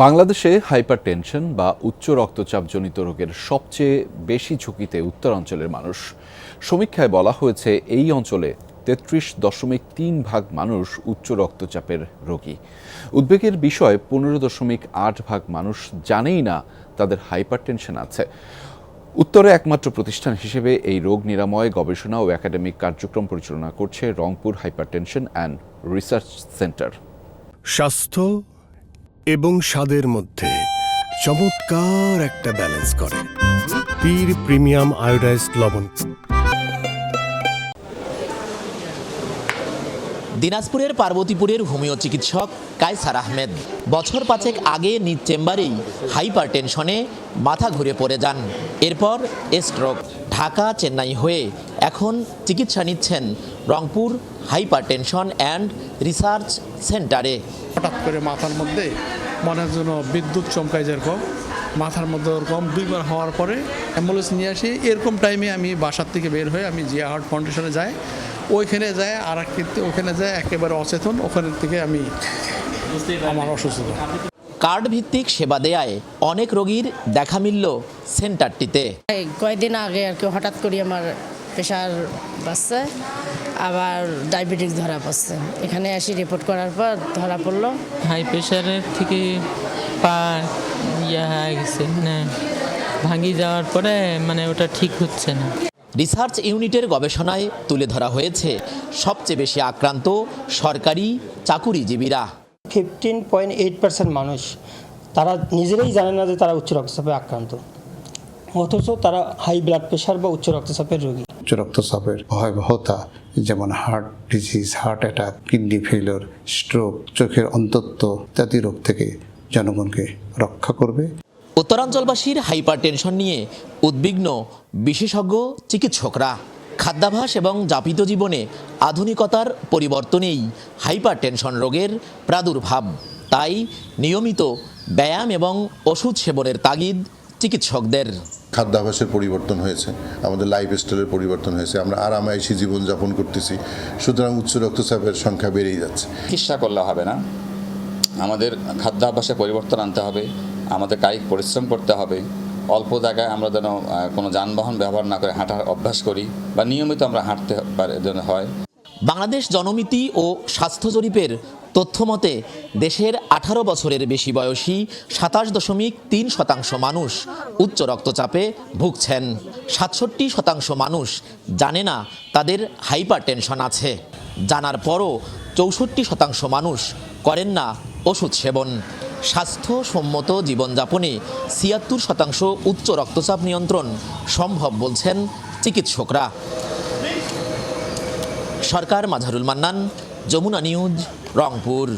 বাংলাদেশে হাইপারটেনশন বা উচ্চ রক্তচাপজনিত রোগের সবচেয়ে বেশি ঝুঁকিতে উত্তরাঞ্চলের মানুষ। সমীক্ষায় বলা হয়েছে, এই অঞ্চলে তেত্রিশ দশমিক তিন ভাগ মানুষ উচ্চ রক্তচাপের রোগী। উদ্বেগের বিষয়, পনেরো দশমিক আট ভাগ মানুষ জানেই না তাদের হাইপারটেনশন আছে। উত্তরে একমাত্র প্রতিষ্ঠান হিসেবে এই রোগ নিরাময়, গবেষণা ও একাডেমিক কার্যক্রম পরিচালনা করছে Rangpur hypertension and research centre. স্বাস্থ্য এবং স্বাদের মধ্যে চমৎকার একটা ব্যালেন্স করে। পীর প্রিমিয়াম আয়োডাইজড লবণ। দিনাজপুরের পার্বতীপুরের হোমিও চিকিৎসক কায়সার আহমেদ বছর পাঁচেক আগে নিজ চেম্বারেই হাইপার মাথা ঘুরে পড়ে যান। এরপর স্ট্রোক ঢাকা চেন্নাই হয়ে এখন চিকিৎসা নিচ্ছেন Rangpur hyper tension and research সেন্টারে। হঠাৎ করে মাথার মধ্যে মনের জন্য বিদ্যুৎ চমকায় যেরকম মাথার মধ্যে ওরকম দুইবার হওয়ার পরে অ্যাম্বুলেন্স নিয়ে আসি এরকম টাইমে আমি বাসার থেকে বের হয়ে আমি জিয়া হার্ট ফাউন্ডেশনে যাই ওইখানে যায় আর এক ক্ষেত্রে ওখানে যায় একেবারে অচেতন ওখান থেকে আমি আমার অসুস্থতা। কার্ড ভিত্তিক সেবা দেয়ায় অনেক রোগীর দেখা মিলল সেন্টারটিতে। কয়েকদিন আগে আর কি হঠাৎ করে আমার প্রেশার বাড়ছে আবার ডায়াবেটিস ধরা পড়ছে। এখানে এসে রিপোর্ট করার পর ধরা পড়ল। হাই প্রেশারের থেকে পা ইয়ে হয়ে গেছে মানে ভাঙি যাওয়ার পরে মানে ওটা ঠিক হচ্ছে না। রিসার্চ ইউনিটের গবেষণায় তুলে ধরা হয়েছে সবচেয়ে বেশি আক্রান্ত সরকারি চাকুরিজীবীরা। ফিফটিন পয়েন্ট এইট পার্সেন্ট মানুষ তারা নিজেরাই জানে না যে তারা উচ্চ রক্তচাপে আক্রান্ত। অথচ তারা হাই ব্লাড প্রেশার বা উচ্চ রক্তচাপের রোগী। উচ্চ রক্তচাপের ভয়াবহতা যেমন heart disease heart attack kidney failure stroke চোখের অন্তত্ব ইত্যাদি রোগ থেকে জনগণকে রক্ষা করবে। উত্তরাঞ্চলবাসীর হাইপার টেনশন নিয়ে উদ্বিগ্ন বিশেষজ্ঞ চিকিৎসকরা। খাদ্যাভাস এবং যাপিত জীবনে আধুনিকতার পরিবর্তনেই হাইপার টেনশন রোগের প্রাদুর্ভাব। তাই নিয়মিত ব্যায়াম এবং ওষুধ সেবনের তাগিদ চিকিৎসকদের। খাদ্যাভ্যাসের পরিবর্তন হয়েছে আমাদের লাইফ স্টাইলের পরিবর্তন হয়েছে আমরা আরামায়েশি জীবনযাপন করতেছি সুতরাং উচ্চ রক্তচাপের সংখ্যা বেড়েই যাচ্ছে। চিকিৎসা করলে হবে না আমাদের খাদ্যাভ্যাসে পরিবর্তন আনতে হবে আমাদের কায়িক পরিশ্রম করতে হবে অল্প জায়গায় আমরা যেন কোনো যানবাহন ব্যবহার না করে হাঁটার অভ্যাস করি বা নিয়মিত আমরা হাঁটতে পারে যেন হয়। বাংলাদেশ জনমিতি ও স্বাস্থ্য জরিপের তথ্য মতে দেশের আঠারো বছরের বেশি বয়সী সাতাশ দশমিক তিন শতাংশ মানুষ উচ্চ রক্তচাপে ভুগছেন। সাতষট্টি শতাংশ মানুষ জানে না তাদের হাইপার টেনশন আছে। জানার পরও চৌষট্টি শতাংশ মানুষ করেন না ওষুধ সেবন। স্বাস্থ্যসম্মত জীবনযাপনে ছিয়াত্তর শতাংশ উচ্চ রক্তচাপ নিয়ন্ত্রণ সম্ভব বলছেন চিকিৎসকরা। সরকার, মাঝারুল মান্নান, যমুনা নিউজ, রংপুর।